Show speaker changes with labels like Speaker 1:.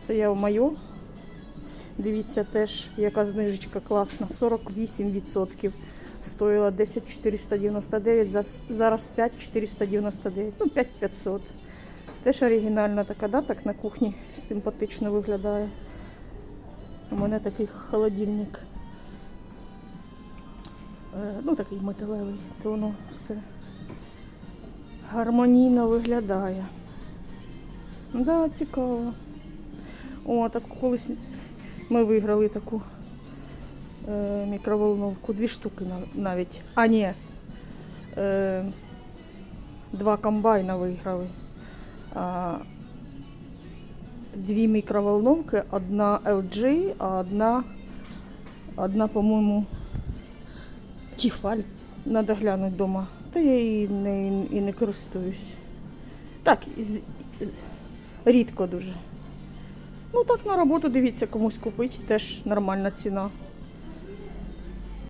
Speaker 1: Це я в майо. Дивіться теж, яка знижечка класна. 48%. Стоїла 10 499, зас- зараз 5 499, ну 5 500. Теж оригінальна така, да, так на кухні симпатично виглядає. У мене такий холодильник. Е, Ну, такий металевий, то воно все гармонійно виглядає. Да, цікаво. О, так колись ми виграли таку е, мікроволновку, дві штуки навіть. А, ні. Е, два комбайна виграли. А, дві мікроволновки, одна LG, а одна, одна, по-моєму, Тіфаль. Надо глянути вдома. Та я і не, і не користуюсь. Так, рідко дуже. Ну так на роботу дивіться, комусь купить, теж нормальна ціна.